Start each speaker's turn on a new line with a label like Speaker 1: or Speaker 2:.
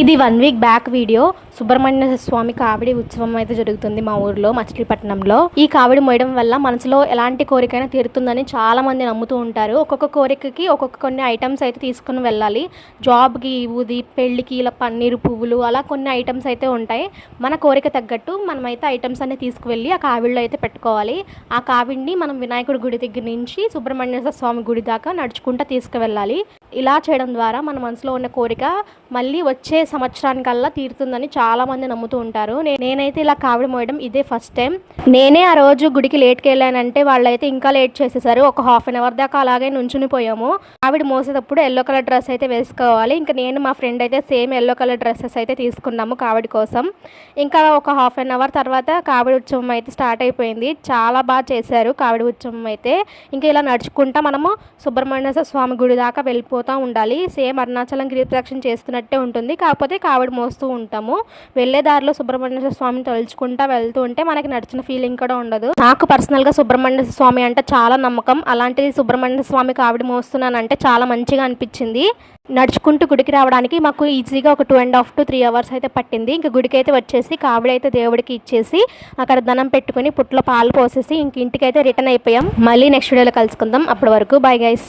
Speaker 1: ఇది one week back video. Subrahmanya Swamy కావిడి ఉత్సవం అయితే జరుగుతుంది మా ఊర్లో మచిలీపట్నంలో. ఈ కావిడి మోయడం వల్ల మనసులో ఎలాంటి కోరికైనా తీరుతుందని చాలా మంది నమ్ముతూ ఉంటారు. ఒక్కొక్క కోరికకి ఒక్కొక్క కొన్ని ఐటమ్స్ అయితే తీసుకుని వెళ్ళాలి. జాబ్కి ఊది పెళ్ళికి ఇలా పన్నీరు పువ్వులు అలా కొన్ని ఐటమ్స్ అయితే ఉంటాయి. మన కోరిక తగ్గట్టు మనమైతే ఐటమ్స్ అన్ని తీసుకువెళ్ళి ఆ కావిడిలో అయితే పెట్టుకోవాలి. ఆ కావిడిని మనం వినాయకుడి గుడి దగ్గర నుంచి సుబ్రహ్మణ్య స్వామి గుడి దాకా నడుచుకుంటూ తీసుకువెళ్ళాలి. ఇలా చేయడం ద్వారా మన మనసులో ఉన్న కోరిక మళ్ళీ వచ్చే సంవత్సరానికల్లా తీరుతుందని చాలా మంది నమ్ముతూ ఉంటారు. నే- నేనైతే ఇలా కావిడి మోయడం ఇదే ఫస్ట్ టైం. నేనే ఆ రోజు గుడికి లేట్కి వెళ్ళానంటే వాళ్ళైతే ఇంకా లేట్ చేసేసారు. ఒక హాఫ్ అన్ అవర్ దాకా అలాగే నుంచుని పోయాము. కావిడి మోసేటప్పుడు ఎల్లో కలర్ డ్రెస్ అయితే వేసుకోవాలి. ఇంకా నేను మా ఫ్రెండ్ అయితే సేమ్ ఎల్లో కలర్ డ్రెస్సెస్ అయితే తీసుకున్నాము కావిడి కోసం. ఇంకా ఒక హాఫ్ అన్ అవర్ తర్వాత కావిడి ఉత్సవం అయితే స్టార్ట్ అయిపోయింది. చాలా బాగా చేశారు కావిడి ఉత్సవం అయితే. ఇంకా ఇలా నడుచుకుంటా మనము సుబ్రహ్మణ్య స్వామి గుడి దాకా వెళ్ళిపోతూ ఉండాలి. సేమ్ అరుణాచలం గిరి ప్రదక్షిణ చేస్తున్నట్టే ఉంటుంది. కాకపోతే కావిడి మోస్తూ ఉంటాము. వెళ్ళే దారిలో సుబ్రహ్మణ్య స్వామిని తలుచుకుంటా వెళ్తూ ఉంటే మనకి నడిచిన ఫీలింగ్ కూడా ఉండదు. నాకు పర్సనల్గా సుబ్రహ్మణ్య స్వామి అంటే చాలా నమ్మకం. అలాంటిది సుబ్రహ్మణ్య స్వామి కావిడి మోస్తున్నానంటే చాలా మంచిగా అనిపించింది. నడుచుకుంటూ గుడికి రావడానికి మాకు ఈజీగా ఒక two and half to three hours అయితే పట్టింది. ఇంకా గుడికి అయితే వచ్చేసి కావిడైతే అయితే దేవుడికి ఇచ్చేసి అక్కడ ధనం పెట్టుకుని పుట్లో పాలు పోసేసి ఇంక ఇంటికి అయితే రిటర్న్ అయిపోయాం. మళ్ళీ నెక్స్ట్ వీడియోలో కలుసుకుందాం. అప్పటి వరకు బాయ్ గైస్